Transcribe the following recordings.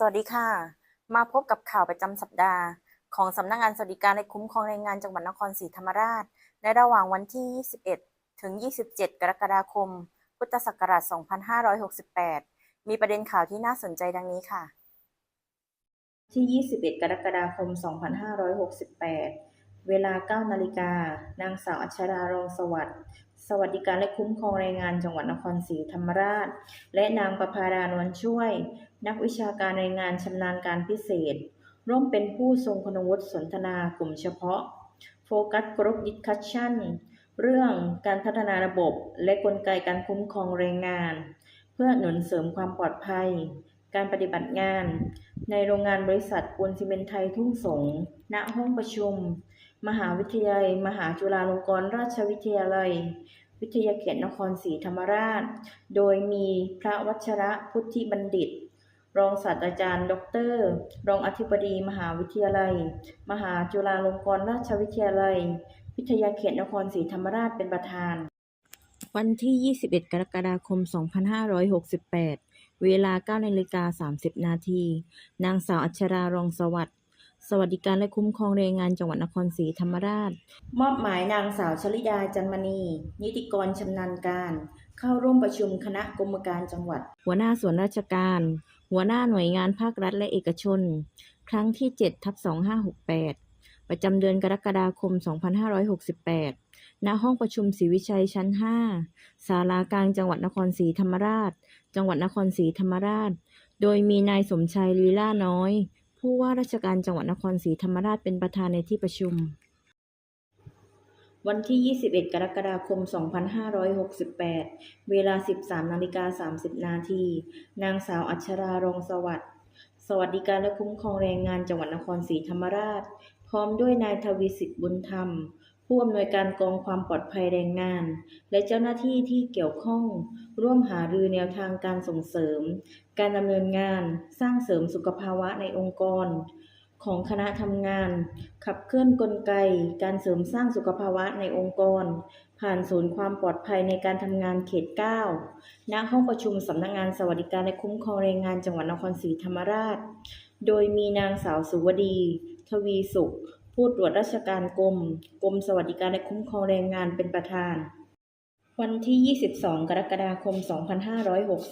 สวัสดีค่ะ มาพบกับข่าวประจำสัปดาห์ ของสำนักงานสวัสดิการและคุ้มครองแรงงานจังหวัดนครศรีธรรมราช ในระหว่างวันที่ 21 ถึง 27 กรกฎาคม พุทธศักราช 2568 มีประเด็นข่าวที่น่าสนใจดังนี้ค่ะ ที่ 21 กรกฎาคม 2568 เวลา 9 นาฬิกา นางสาวอัชรารองสวัสดิ์สวัสดิการและคุ้มครองแรงงานจังหวัดนครศรีธรรมราช และนางประภาดานวลช่วย นักวิชาการแรงงานชำนาญการพิเศษ ร่วมเป็นผู้ทรงคุณวุฒิสนทนากลุ่มเฉพาะโฟกัสกรุ๊ปดิสคัชชั่นเรื่องการพัฒนาระบบและกลไกการคุ้มครองแรงงาน เพื่อหนุนเสริมความปลอดภัย การปฏิบัติงาน ในโรงงานบริษัทปูนซีเมนไทยทุ่งสง ณห้องประชุม มหาวิทยาลัย มหาจุฬาลงกรณราชวิทยาลัย วิทยาเขตนครศรีธรรมราช โดยมีพระวัชระพุทธิบัณฑิต รองศาสตราจารย์ ดร รองอธิบดี มหาวิทยาลัย มหาจุฬาลงกรณราชวิทยาลัย วิทยาเขตนครศรีธรรมราชเป็นประธาน วันที่ 21 กรกฎาคม 2568 เวลา9นาฬิกา30 นาที นางสาวอัชรารองสวัสดิ์สวัสดิการและคุ้มครองแรงงานจังหวัดนครศรีธรรมราช มอบหมายนางสาวชลิดาจันมณี นิติกรชำนาญการ เข้าร่วมประชุมคณะกรรมการจังหวัด หัวหน้าส่วนราชการ หัวหน้าหน่วยงานภาครัฐและเอกชน ครั้งที่7ทับ2568 ประจำเดือนกรกฎาคม 2568 ณ ห้องประชุมศรีวิชัยชั้น 5 ศาลากลางจังหวัดนครศรีธรรมราช จังหวัดนครศรีธรรมราช โดยมีนายสมชัยลีล่าน้อย ผู้ว่าราชการจังหวัดนครศรีธรรมราชเป็นประธานในที่ประชุม วันที่ 21 กรกฎาคม 2568 เวลา 13นาฬิกา30 นาที นางสาวอัชรารองสวัสดิ์สวัสดิการและคุ้มครองแรงงานจังหวัดนครศรีธรรมราช พร้อมด้วยนายทวีสิทธิ์บุญธรรม ผู้อำนวยการกองความปลอดภัยแรงงาน และเจ้าหน้าที่ที่เกี่ยวข้อง ร่วมหารือแนวทางการส่งเสริม การดำเนินงาน สร้างเสริมสุขภาวะในองค์กร ของคณะทำงาน ขับเคลื่อนกลไก การเสริมสร้างสุขภาวะในองค์กร ผ่านศูนย์ความปลอดภัยในการทำงานเขต 9 ณ ห้องประชุมสำนักงานสวัสดิการและคุ้มครองแรงงานจังหวัดนครศรีธรรมราช โดยมีนางสาวสุวดี ทวีสุข ผู้ตรวจราชการกรม กรมสวัสดิการและคุ้มครองแรงงานเป็นประธานวันที่ 22 กรกฎาคม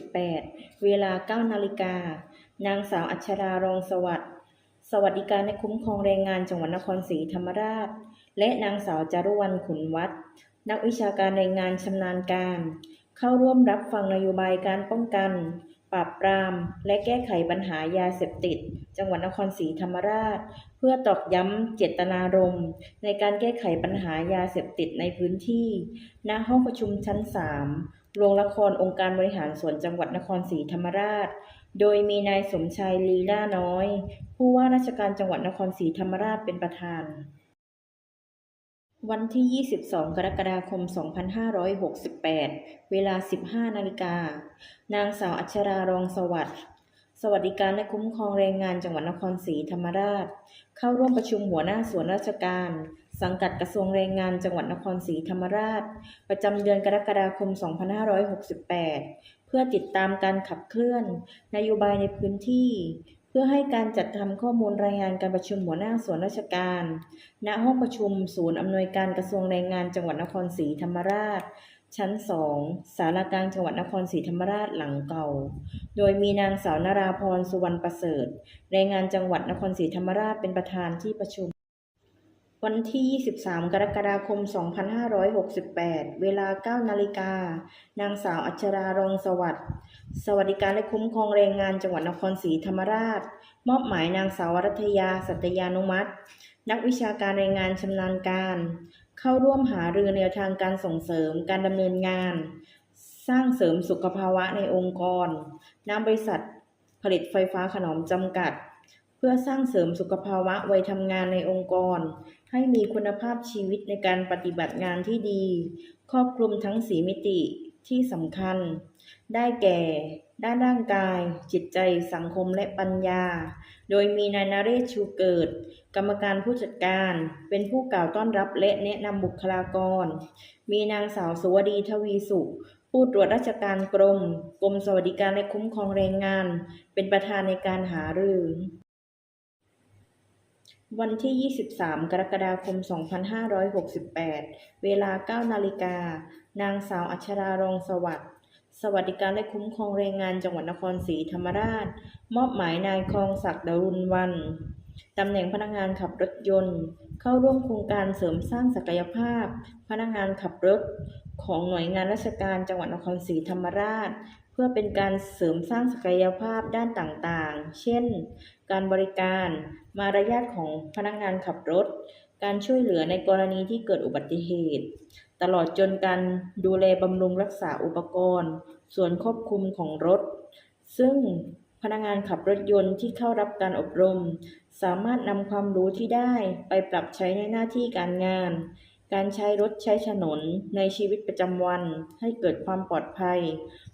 2568 เวลา 9 นาฬิกา นางสาวอัชรารองสวัสดิ์ สวัสดิการและคุ้มครองแรงงานจังหวัดนครศรีธรรมราช และนางสาวจารุวรรณขุนวัฒน์นักวิชาการแรงงานชำนาญการ เข้าร่วมรับฟังนโยบายการป้องกัน ปราบปราม และแก้ไขปัญหายาเสพติด จังหวัดนครศรีธรรมราช เพื่อตอกย้ำเจตนารมณ์ ในการแก้ไขปัญหายาเสพติดในพื้นที่ ณ ห้องประชุมชั้น 3 โรงละครองค์การบริหารส่วนจังหวัดนครศรีธรรมราช โดยมีนายสมชายลีล่าน้อย ผู้ว่าราชการจังหวัดนครศรีธรรมราชเป็นประธาน วันที่ 22 กรกฎาคม 2568 เวลา 15 นาฬิกา นางสาวอัชรารองสวัสดิ์สวัสดิการและคุ้มครองแรงงานจังหวัดนครศรีธรรมราช เข้าร่วมประชุมหัวหน้าส่วนราชการ สังกัดกระทรวงแรงงานจังหวัดนครศรีธรรมราช ประจำเดือนกรกฎาคม 2568 เพื่อติดตามการขับเคลื่อน นโยบายในพื้นที่ เพื่อให้การจัดทำข้อมูลรายงานการประชุมหัวหน้าส่วนราชการ ณ ห้องประชุมศูนย์อำนวยการกระทรวงแรงงานจังหวัดนครศรีธรรมราช ชั้น2ศาลากลางจังหวัดนครศรีธรรมราชหลังเก่า โดยมีนางสาวนราพรสุวรรณประเสริฐ แรงงานจังหวัดนครศรีธรรมราชเป็นประธานที่ประชุม วันที่ 23 กรกฎาคม 2568 เวลา 9 นาฬิกา นางสาวอัชรารองสวัสดิ์ สวัสดิการและคุ้มครองแรงงานจังหวัดนครศรีธรรมราช มอบหมายนางสาวรัตยา สัตยานุมัติ นักวิชาการแรงงานชำนาญการ เข้าร่วมหารือแนวทางการส่งเสริมการดำเนินงาน สร้างเสริมสุขภาวะในองค์กรนำบริษัท ผลิตไฟฟ้าขนอมจำกัด เพื่อสร้างเสริมสุขภาวะวัยทำงานในองค์กร ให้มีคุณภาพชีวิตในการปฏิบัติงานที่ดี ครอบคลุมทั้งสีมิติที่สำคัญ ได้แก่ ด้านร่างกาย จิตใจ สังคมและปัญญา โดยมีนายนาเรศชูเกิด กรรมการผู้จัดการ เป็นผู้กล่าวต้อนรับและแนะนำบุคลากร มีนางสาวสุวดีทวีสุข ผู้ตรวจราชการกรม กรมสวัสดิการและคุ้มครองแรงงาน เป็นประธานในการหารือ วันที่ 23 กรกฎาคม 2568 เวลา 9 นาฬิกา นางสาวอัชรารองสวัสดิ์ สวัสดิการและคุ้มครองแรงงานจังหวัดนครศรีธรรมราช มอบหมายนายคลองศักดิ์ดรุณวัน ตำแหน่งพนักงานขับรถยนต์ เข้าร่วมโครงการเสริมสร้างศักยภาพ พนักงานขับรถ ของหน่วยงานราชการจังหวัดนครศรีธรรมราช เพื่อเป็นการเสริมสร้างศักยภาพด้านต่างๆ เช่น การบริการ มารยาทของพนักงานขับรถ การช่วยเหลือในกรณีที่เกิดอุบัติเหตุ ตลอดจนการดูแลบำรุงรักษาอุปกรณ์ ส่วนควบคุมของรถ ซึ่งพนักงานขับรถยนต์ที่เข้ารับการอบรม สามารถนำความรู้ที่ได้ไปปรับใช้ในหน้าที่การงาน การใช้รถใช้ถนนในชีวิตประจำวันให้เกิดความปลอดภัย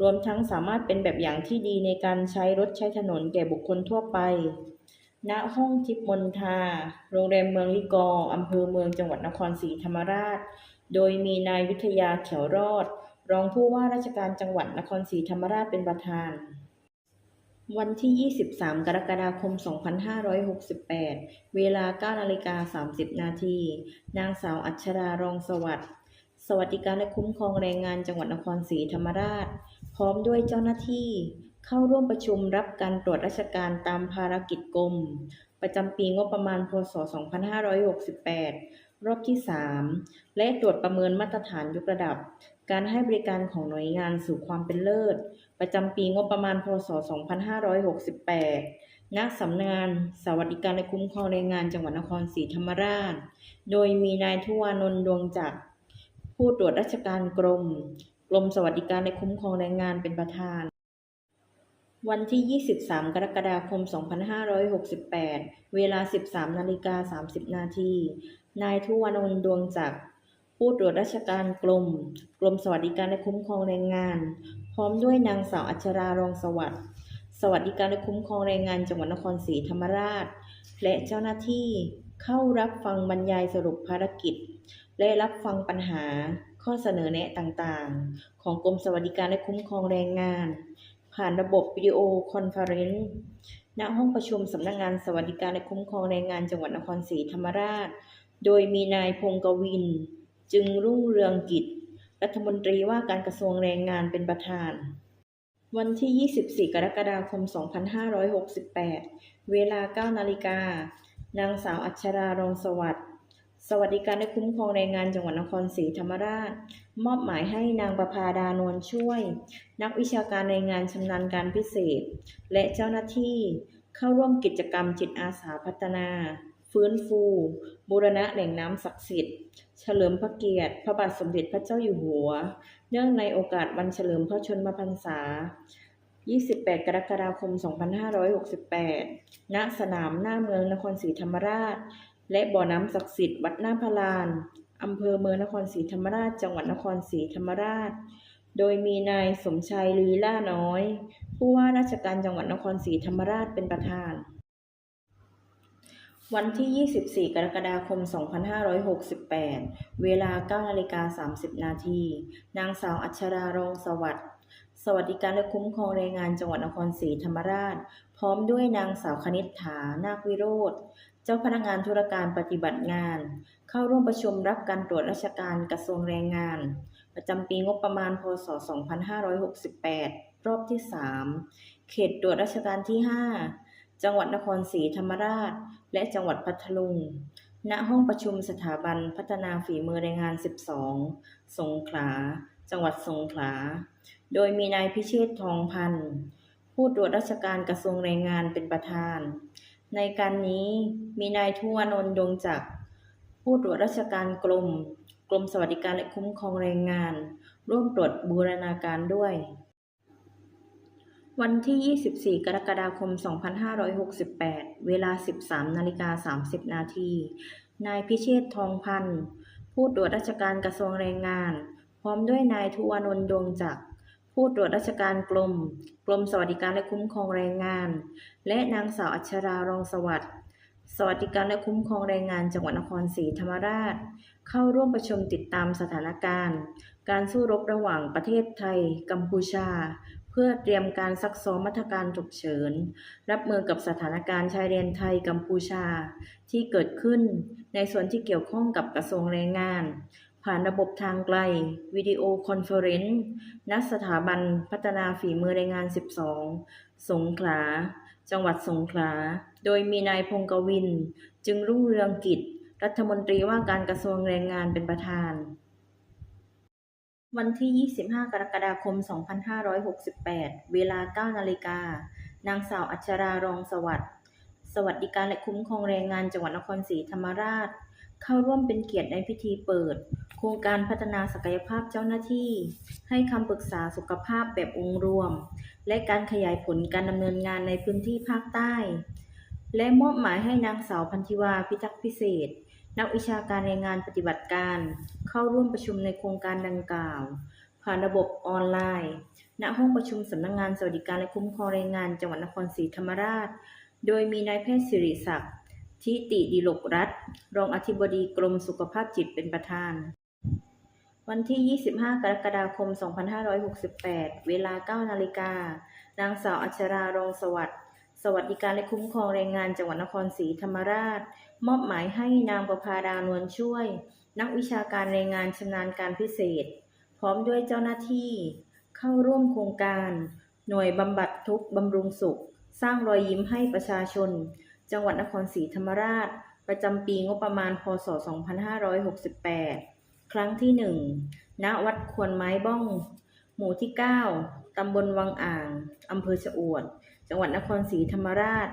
รวมทั้งสามารถเป็นแบบอย่างที่ดีในการใช้รถใช้ถนนแก่บุคคลทั่วไป ณ ห้องทิพมนทา โรงแรมเมืองลิกออำเภอเมืองจังหวัดนครศรีธรรมราช โดยมีนายวิทยาเขียวรอด รองผู้ว่าราชการจังหวัดนครศรีธรรมราชเป็นประธาน วันที่ 23 กรกฎาคม 2568 เวลา9นาฬิกา30 นาที นางสาวอัชรารองสวัสดิ์สวัสดิการและคุ้มครองแรงงานจังหวัดนครศรีธรรมราช พร้อมด้วยเจ้าหน้าที่ เข้าร่วมประชุมรับการตรวจราชการตามภารกิจกรม ประจำปีงบประมาณพศ 2568 รอบที่ 3 และตรวจประเมินมาตรฐานยกระดับ การให้บริการของหน่วยงานสู่ความเป็นเลิศ ประจำปีงบประมาณพศ 2568 ณ สำนักงานสวัสดิการและคุ้มครองแรงงานจังหวัดนครศรีธรรมราช โดยมีนายทวานนท์ดวงจักร ผู้ตรวจราชการกรม กรมสวัสดิการและคุ้มครองแรงงานเป็นประธาน วันที่ 23 กรกฎาคม 2568 เวลา 13 นาฬิกา 30 นาที นายทวานนท์ดวงจักรผู้ตรวจราชการกรมกรมสวัสดิการและคุ้มครองแรงงาน ร้อมด้วยนางสาวอัชรารองสวัสดิ์สวัสดิการและคุ้มครองแรงงานจังหวัดนครศรีธรรมราช และเจ้าหน้าที่เข้ารับฟังบรรยายสรุปภารกิจ และรับฟังปัญหาข้อเสนอแนะต่างๆ ของกรมสวัสดิการและคุ้มครองแรงงาน ผ่านระบบวิดีโอคอนเฟอเรนซ์ณห้องประชุมสำนักงานสวัสดิการและคุ้มครองแรงงานจังหวัดนครศรีธรรมราช โดยมีนายพงกวิน จึงรุ่งเรืองกิจ รัฐมนตรีว่าการกระทรวงแรงงานเป็นประธาน วันที่ 24 กรกฎาคม 2568 เวลา 9 นาฬิกา นางสาวอัชรารองสวัสดิ์ สวัสดิการและคุ้มครองแรงงานจังหวัดนครศรีธรรมราช มอบหมายให้นางประภาดานวลช่วย นักวิชาการแรงงานชำนาญการพิเศษ และเจ้าหน้าที่เข้าร่วมกิจกรรมจิตอาสาพัฒนา ฟื้นฟู บูรณะแหล่งน้ำศักดิ์สิทธิ์ เฉลิมพระเกียรติ พระบาทสมเด็จพระเจ้าอยู่หัว เนื่องในโอกาสวันเฉลิมพระชนมพรรษา 28 กรกฎาคม 2568 ณ สนามหน้าเมืองนครศรีธรรมราช และบ่อน้ำศักดิ์สิทธิ์วัดหน้าพระลานอำเภอเมืองนครศรีธรรมราช จังหวัดนครศรีธรรมราช โดยมีนายสมชัยลีล่าน้อย ผู้ว่าราชการจังหวัดนครศรีธรรมราชเป็นประธาน วันที่ 24 กรกฎาคม 2568 เวลา9นาฬิกา30 นาที นางสาวอัชรารองสวัสดิ์ สวัสดิการและคุ้มครองแรงงานจังหวัดนครศรีธรรมราช พร้อมด้วยนางสาวคณิษฐา นาควิโรธ เจ้าพนักงานธุรการปฏิบัติงาน เข้าร่วมประชุมรับการตรวจราชการกระทรวงแรงงาน ประจำปีงบประมาณ พศ 2568 รอบที่ 3 เขตตรวจราชการที่ 5 จังหวัดนครศรีธรรมราช และจังหวัดพัทลุง ณ ห้องประชุมสถาบันพัฒนาฝีมือแรงงาน 12 สงขลา จังหวัดสงขลา โดยมีนายพิเชษทองพันธ์ ผู้ตรวจราชการกระทรวงแรงงานเป็นประธาน ในการนี้มีนายทวานนท์ดวงจักร ผู้ตรวจราชการกรม กรมสวัสดิการและคุ้มครองแรงงาน ร่วมตรวจบูรณาการด้วย วันที่ 24 กรกฎาคม 2568 เวลา 13นาฬิกา30 นาที นายพิเชษทองพันธ์ ผู้ตรวจราชการกระทรวงแรงงาน พร้อมด้วยนายทวานนท์ดวงจักร ผู้ตรวจราชการกรมกรมสวัสดิการและคุ้มครองแรงงาน และนางสาวอัชรารองสวัสดิ์สวัสดิการและคุ้มครองแรงงานจังหวัดนครศรีธรรมราช เข้าร่วมประชุมติดตามสถานการณ์ การสู้รบระหว่างประเทศไทย กัมพูชา พื่อเตรียมการซักซ้อมมาตรการฉุกเฉิน รับมือกับสถานการณ์ชายแดนไทยกัมพูชา ที่เกิดขึ้น ในส่วนที่เกี่ยวข้องกับกระทรวงแรงงาน ผ่านระบบทางไกล วิดีโอคอนเฟอเรนซ์ณสถาบันพัฒนาฝีมือแรงงาน 12 สงขลา จังหวัดสงขลา โดยมีนายพงกวิน จึงรุ่งเรืองกิจ รัฐมนตรีว่าการกระทรวงแรงงานเป็นประธาน วันที่ 25 กรกฎาคม 2568 เวลา 9 นาฬิกา นางสาวอัชรารองสวัสดิ์ สวัสดิการและคุ้มครองแรงงานจังหวัดนครศรีธรรมราช เข้าร่วมเป็นเกียรติในพิธีเปิด โครงการพัฒนาศักยภาพเจ้าหน้าที่ ให้คำปรึกษาสุขภาพแบบองค์รวม และการขยายผลการดำเนินงานในพื้นที่ภาคใต้ และมอบหมายให้นางสาวพันธิวาพิทักษ์พิเศษ นักวิชาการแรงานปฏิบัติการ เข้าร่วมประชุมในโครงการดังกล่าว ผ่านระบบออนไลน์ ณ ห้องประชุมสำนักงงานสวัสดิการและคุ้มครองแรงงานจังหวัดนครศรีธรรมราช โดยมีนายแพทย์สิริศักดิ์ทิติดิลกรัตน์รองอธิบดีกรมสุขภาพจิตเป็นประธาน วันที่ 25 กรกฎาคม 2568 เวลา 9 นาฬิกานางสาวอัชรารองสวัสดิ์ สวัสดิการและคุ้มครองแรงงานจังหวัดนครศรีธรรมราช มอบหมายให้นางประภาดานวลช่วย นักวิชาการแรงงานชำนาญการพิเศษ พร้อมด้วยเจ้าหน้าที่ เข้าร่วมโครงการ หน่วยบำบัดทุกข์บำรุงสุข สร้างรอยยิ้มให้ประชาชน จังหวัดนครศรีธรรมราช ประจำปีงบประมาณพศ 2568 ครั้งที่ 1 ณ วัดควนไม้บ้อง หมู่ที่ 9 ตำบลวังอ่าง อำเภอชะอวด จังหวัดนครศรีธรรมราช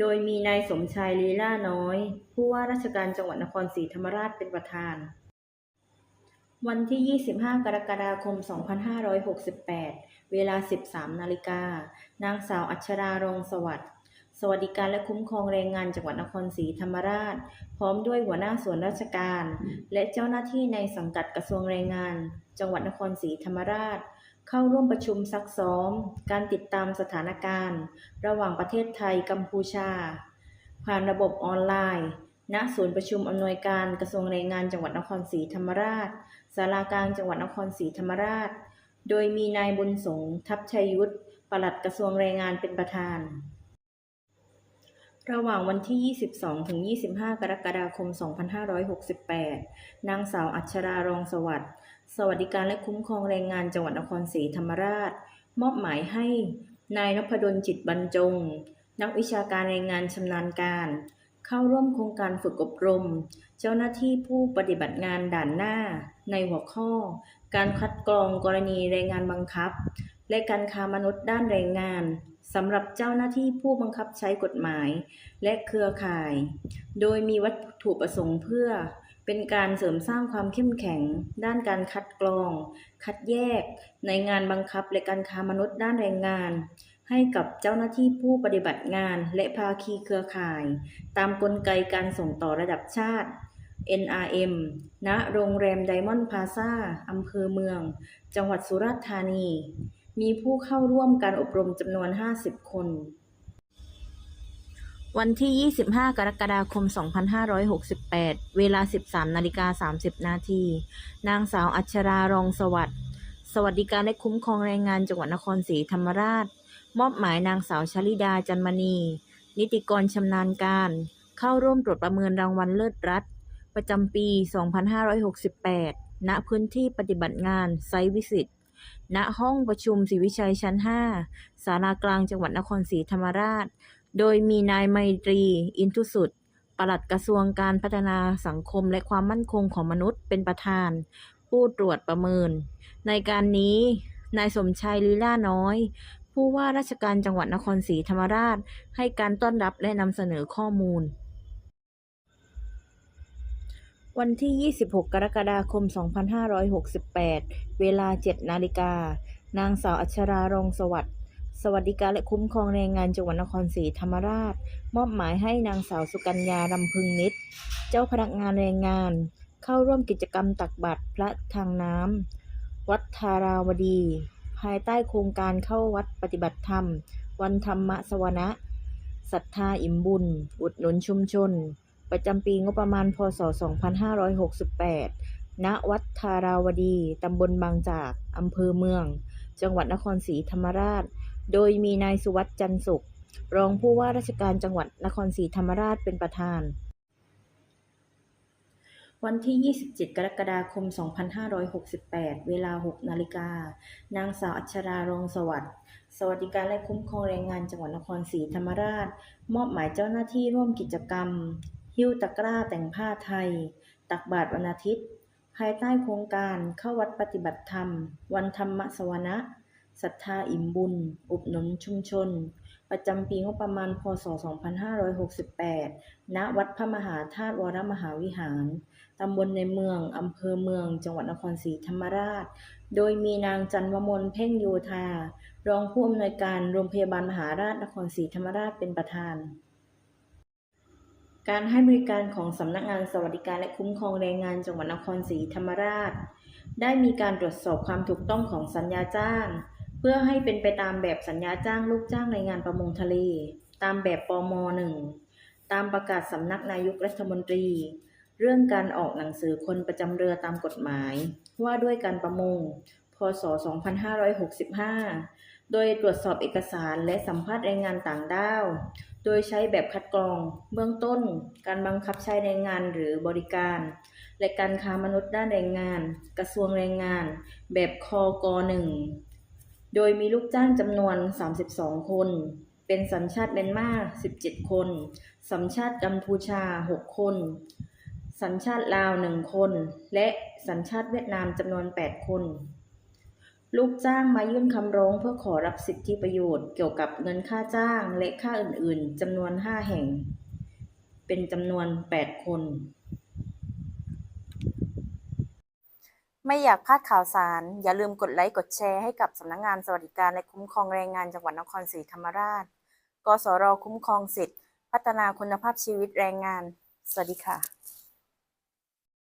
โดยมีนายสมชายลีล่าน้อย ผู้ว่าราชการจังหวัดนครศรีธรรมราชเป็นประธาน วันที่ 25 กรกฎาคม 2568 เวลา 13 นาฬิกา นางสาวอัชรารองสวัสดิ์สวัสดิการและคุ้มครองแรงงานจังหวัดนครศรีธรรมราช พร้อมด้วยหัวหน้าส่วนราชการ และเจ้าหน้าที่ในสังกัดกระทรวงแรงงาน จังหวัดนครศรีธรรมราช เข้าร่วมประชุมซักซ้อม การติดตามสถานการณ์ ระหว่างประเทศไทยกัมพูชา ผ่านระบบออนไลน์ณศูนย์ประชุมอำนวยการกระทรวงแรงงานจังหวัดนครศรีธรรมราชศาลากลางจังหวัดนครศรีธรรมราช โดยมีนายบุญสงทัพชัยยุทธปลัดกระทรวงแรงงานเป็นประธาน ระหว่างวันที่ 22 ถึง 25 กรกฎาคม 2568 นางสาวอัชรารองสวัสดิ์ สวัสดิการและคุ้มครองแรงงานจังหวัดนครศรีธรรมราช มอบหมายให้นายนพดลจิตบรรจง นักวิชาการแรงงานชำนาญการ เข้าร่วมโครงการฝึกอบรม เจ้าหน้าที่ผู้ปฏิบัติงานด่านหน้า ในหัวข้อ การคัดกรองกรณีแรงงานบังคับ และการค้ามนุษย์ด้านแรงงานสำหรับเจ้าหน้าที่ผู้บังคับใช้กฎหมาย และเครือข่าย โดยมีวัตถุประสงค์เพื่อ เป็นการเสริมสร้างความเข้มแข็ง ด้านการคัดกรอง คัดแยก ในงานบังคับและการค้ามนุษย์ด้านแรงงาน ให้กับเจ้าหน้าที่ผู้ปฏิบัติงานและภาคีเครือข่าย ตามกลไกการส่งต่อระดับชาติ NRM ณ โรงแรมไดมอนด์พาซาอำเภอเมือง จังหวัดสุราษฎร์ธานี มีผู้เข้าร่วมการอบรมจำนวน 50 คน วันที่ 25 กรกฎาคม 2568 เวลา 13 นาฬิกา 30 นาที นางสาวอัชรารองสวัสดิ์สวัสดิการและคุ้มครองแรงงานจังหวัดนครศรีธรรมราช มอบหมายนางสาวชลิดาจันมณี นิติกรชำนาญการ เข้าร่วมตรวจประเมินรางวัลเลิศรัฐ ประจำปี 2568 ณ พื้นที่ปฏิบัติงานไซต์วิสิตณห้องประชุมศรีวิชัยชั้น 5 ศาลากลางจังหวัดนครศรีธรรมราช โดยมีนายไมตรี อินทุสุดปลัดกระทรวงการพัฒนาสังคมและความมั่นคงของมนุษย์เป็นประธาน ผู้ตรวจประเมิน ในการนี้นายสมชายลีล่าน้อย ผู้ว่าราชการจังหวัดนครศรีธรรมราช ให้การต้อนรับและนำเสนอข้อมูล วันที่ 26 กรกฎาคม 2568 เวลา 7 นาฬิกา นางสาวอัชรารองสวัสดิ์ สวัสดิการและคุ้มครองแรงงานจังหวัดนครศรีธรรมราช มอบหมายให้นางสาวสุกัญญาลำพึงนิด เจ้าพนักงานแรงงาน เข้าร่วมกิจกรรมตักบาตรพระทางน้ำวัดธาราวดี ภายใต้โครงการเข้าวัดปฏิบัติธรรม วันธรรมสวนะศรัทธาอิ่มบุญ อุดหนุนชุมชน ประจำปีงบประมาณพศ 2568 ณ วัดธาราวดี ตำบลบางจาก อำเภอเมือง จังหวัดนครศรีธรรมราช โดยมีนายสุวัสด์จันทร์สุข รองผู้ว่าราชการจังหวัดนครศรีธรรมราชเป็นประธาน วันที่ 27 กรกฎาคม 2568 เวลา 6 นาฬิกา นางสาวอัชรารองสวัสดิ์ สวัสดิการและคุ้มครองแรงงานจังหวัดนครศรีธรรมราช มอบหมายเจ้าหน้าที่ร่วมกิจกรรม หิ้วตะกร้าแต่งผ้าไทย ตักบาตรวันอาทิตย์ ภายใต้โครงการเข้าวัดปฏิบัติธรรม วันธรรมสวนะ ศรัทธาอิ่มบุญ อุดหนุนชุมชน ประจำปีงบประมาณ พศ 2568 ณ วัดพระมหาธาตุวรมหาวิหาร ตำบลในเมือง อำเภอเมือง จังหวัดนครศรีธรรมราช โดยมีนางจันวมนเพ่งโยธา รองผู้อำนวยการโรงพยาบาลมหาราชนครศรีธรรมราชเป็นประธานการให้บริการของสำนักงานสวัสดิการและคุ้มครองแรงงานจังหวัดนครศรีธรรมราช ได้มีการตรวจสอบความถูกต้องของสัญญาจ้าง พื่อให้เป็นไปตามแบบสัญญาจ้างลูกจ้างในงานประมงทะเล ตามแบบปม .1 ตามประกาศสำนักนายกรัฐมนตรี เรื่องการออกหนังสือคนประจำเรือตามกฎหมาย ว่าด้วยการประมง พศ 2565 โดยตรวจสอบเอกสารและสัมภาษณ์แรงงานต่างด้าว โดยใช้แบบคัดกรอง เบื้องต้น การบังคับใช้แรงงานหรือบริการ และการค้ามนุษย์ด้านแรงงาน กระทรวงแรงงาน แบบคก 1 โดยมีลูกจ้างจำนวน 32 คน เป็นสัญชาติเมียนมา 17 คน สัญชาติกัมพูชา 6 คน สัญชาติลาว 1 คน และสัญชาติเวียดนามจำนวน 8 คน ลูกจ้างมายื่นคำร้องเพื่อขอรับสิทธิประโยชน์เกี่ยวกับเงินค่าจ้างและค่าอื่นๆจำนวน 5 แห่ง เป็นจำนวน 8 คน ไม่อยากพลาดข่าวสาร อย่าลืมกดไลค์กดแชร์ให้กับสำนักงานสวัสดิการและคุ้มครองแรงงานจังหวัดนครศรีธรรมราช กสรคุ้มครองสิทธิพัฒนาคุณภาพชีวิตแรงงาน สวัสดีค่ะ